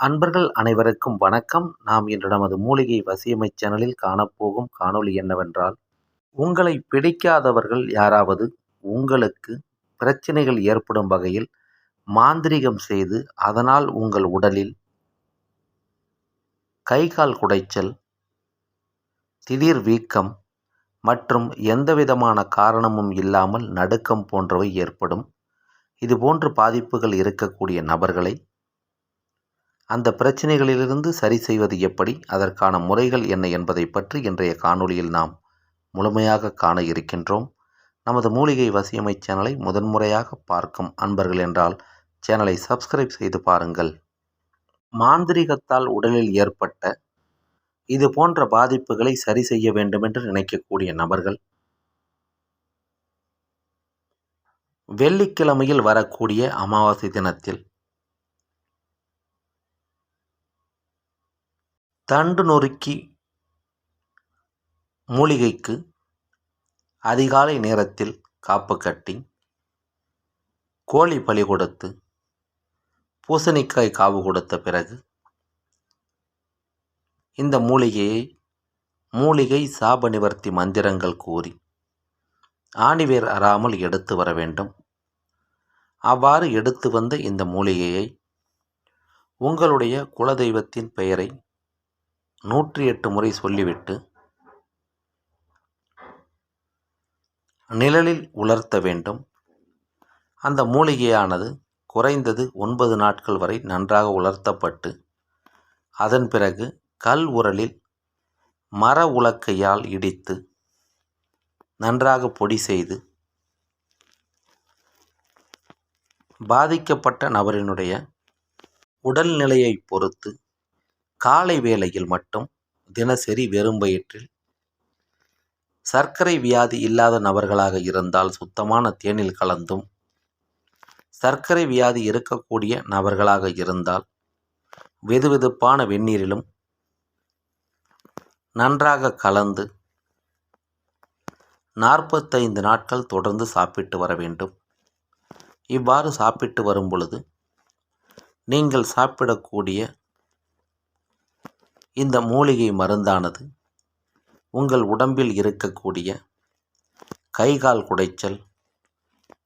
அன்பர்கள் அனைவருக்கும் வணக்கம். நாம் இன்று நமது மூலிகை வசியமை சேனலில் காணப்போகும் காணொளி என்னவென்றால் உங்களை பிடிக்காதவர்கள் யாராவது உங்களுக்கு பிரச்சனைகள் ஏற்படும் வகையில் மாந்திரிகம் செய்து அதனால் உங்கள் உடலில் கை கால் குடைச்சல் திடீர் வீக்கம் மற்றும் எந்தவிதமான காரணமும் இல்லாமல் நடுக்கம் போன்றவை ஏற்படும். இதுபோன்று பாதிப்புகள் இருக்கக்கூடிய நபர்களை அந்த பிரச்சனைகளிலிருந்து சரி செய்வது எப்படி அதற்கான முறைகள் என்ன என்பதை பற்றி இன்றைய காணொளியில் நாம் முழுமையாக காண இருக்கின்றோம். நமது மூலிகை வசியமை சேனலை முதன்முறையாக பார்க்கும் அன்பர்கள் என்றால் சேனலை சப்ஸ்கிரைப் செய்து பாருங்கள். மாந்திரிகத்தால் உடலில் ஏற்பட்ட இது போன்ற பாதிப்புகளை சரி செய்ய வேண்டுமென்று நினைக்கக்கூடிய நபர்கள் வெள்ளிக்கிழமையில் வரக்கூடிய அமாவாசை தினத்தில் தண்டு நொறுக்கி மூலிகைக்கு அதிகாலை நேரத்தில் காப்பு கட்டி கோழி பலி கொடுத்து பூசணிக்காய் காவு கொடுத்த பிறகு இந்த மூலிகையை மூலிகை சாப நிவர்த்தி மந்திரங்கள் கூறி ஆணிவேர் அறாமல் எடுத்து வர வேண்டும். அவ்வாறு எடுத்து வந்த இந்த மூலிகையை உங்களுடைய குலதெய்வத்தின் பெயரை நூற்றி எட்டு முறை சொல்லிவிட்டு நிழலில் உலர்த்த வேண்டும். அந்த மூலிகையானது குறைந்தது ஒன்பது நாட்கள் வரை நன்றாக உலர்த்தப்பட்டு அதன் பிறகு கல் உரலில் மர உலக்கையால் இடித்து நன்றாக பொடி செய்து பாதிக்கப்பட்ட நபரினுடைய உடல்நிலையை பொறுத்து காலை வேளையில் மட்டும் தினசரி வெறும் வயிற்றில் சர்க்கரை வியாதி இல்லாத நபர்களாக இருந்தால் சுத்தமான தேனில் கலந்தும் சர்க்கரை வியாதி இருக்கக்கூடிய நபர்களாக இருந்தால் வெதுவெதுப்பான வெந்நீரிலும் நன்றாக கலந்து நாற்பத்தைந்து நாட்கள் தொடர்ந்து சாப்பிட்டு வர வேண்டும். இவ்வாறு சாப்பிட்டு வரும் பொழுது நீங்கள் சாப்பிடக்கூடிய இந்த மூலிகை மருந்தானது உங்கள் உடம்பில் இருக்கக்கூடிய கைகால் குடைச்சல்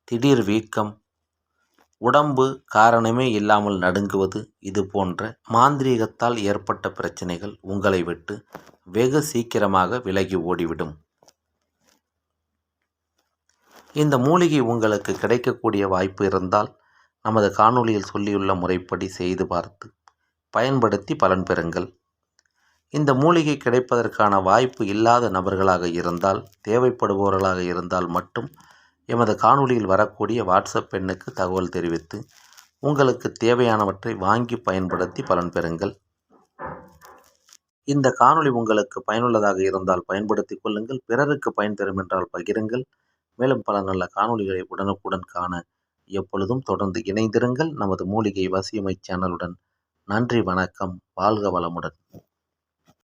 திடீர் வீக்கம் உடம்பு காரணமே இல்லாமல் நடுங்குவது இது போன்ற மாந்திரீகத்தால் ஏற்பட்ட பிரச்சனைகள் உங்களை விட்டு வெகு சீக்கிரமாக விலகி ஓடிவிடும். இந்த மூலிகை உங்களுக்கு கிடைக்கக்கூடிய வாய்ப்பு இருந்தால் நமது காணொளியில் சொல்லியுள்ள முறைப்படி செய்து பார்த்து பயன்படுத்தி பலன் பெறுங்கள். இந்த மூலிகை கிடைப்பதற்கான வாய்ப்பு இல்லாத நபர்களாக இருந்தால் தேவைப்படுபவர்களாக இருந்தால் மட்டும் எமது காணொளியில் வரக்கூடிய வாட்ஸ்அப் எண்ணுக்கு தகவல் தெரிவித்து உங்களுக்கு தேவையானவற்றை வாங்கி பயன்படுத்தி பலன் பெறுங்கள். இந்த காணொளி உங்களுக்கு பயனுள்ளதாக இருந்தால் பயன்படுத்தி கொள்ளுங்கள் பிறருக்கு பயன் தரும் என்றால் பகிருங்கள். மேலும் பல நல்ல காணொளிகளை உடனுக்குடன் காண எப்பொழுதும் தொடர்ந்து இணைந்திருங்கள். நமது மூலிகை வசியமை சேனலுடன் நன்றி வணக்கம் வாழ்க வளமுடன்.